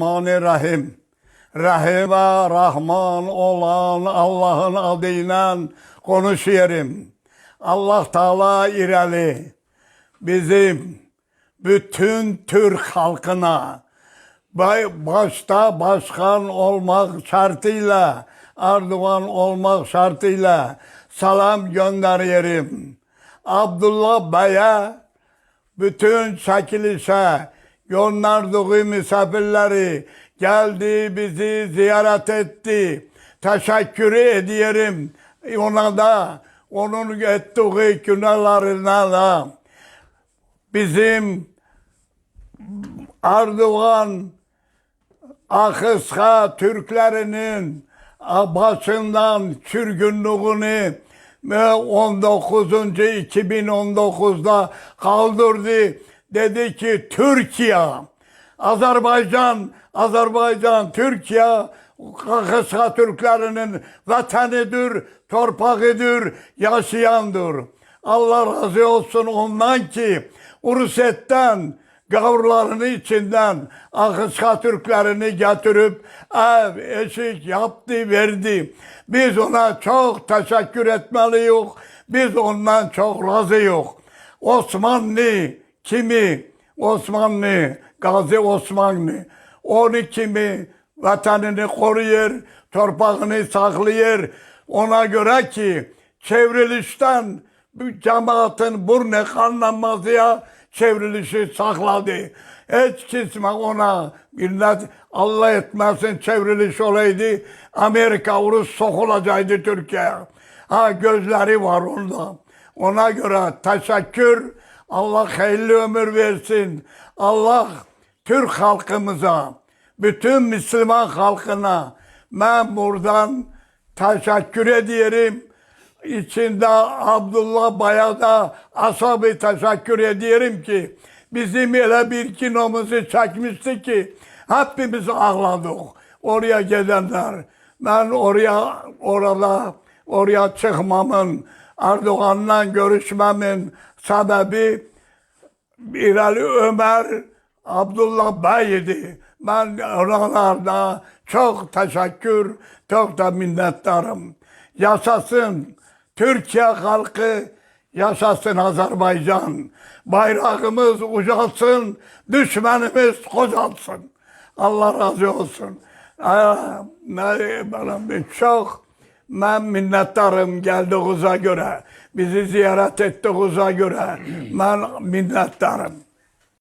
Rahim. Rahim ve Rahman olan Allah'ın adıyla konuşuyorum. Allah Teala ireli bizim bütün Türk halkına başta başkan olmak şartıyla Erdoğan olmak şartıyla selam gönderiyorum. Abdullah Bey'e bütün çekilişe gönderdiği misafirleri geldi bizi ziyaret etti. Teşekkür ediyorum ona da onun ettiği günahlarına da bizim Erdoğan Akıska Türklerinin başından sürgünlüğünü ve 19. 2019'da kaldırdı. Dedi ki Türkiye, Azerbaycan, Azerbaycan, Türkiye Akıska Türklerinin vatanidir, torpağıdır, yaşayandır. Allah razı olsun ondan ki Urset'ten gavurlarının içinden Akıska Türklerini getirip ev, eşik yaptı, verdi. Biz ona çok teşekkür etmeliyiz. Biz ondan çok razıyız. Osmanlı kimi? Osmanlı, Gazi Osmanlı. Onu kimi vatanını koruyor, torpağını saklıyor. Ona göre ki çevrilişten cemaatin burnu kanlanmazıya çevrilişi sakladı. Hiç kimse ona millet Allah etmesin çevriliş olaydı. Amerika Rus sokulacaktı Türkiye. Ha gözleri var onda. Ona göre teşekkür. Allah hayırlı ömür versin. Allah Türk halkımıza, bütün Müslüman halkına ben buradan teşekkür ediyorum. İçinde Abdullah Bay'a da asabı teşekkür ediyorum ki bizim öyle bir kinomuzu çekmişti ki hepimiz ağladık. Oraya gidenler. Ben oraya orada oraya çıkmamın Erdoğan'la görüşmemin sebebi İrali Ömer Abdullah Bey'di. Ben oralarda çok teşekkür, çok da minnettarım. Yaşasın Türkiye halkı, yaşasın Azerbaycan. Bayrağımız ucalsın, düşmanımız kocalsın. Allah razı olsun. Bir çok ben minnettarım geldiğinize göre. Bizi ziyaret ettiğinize göre ben minnettarım.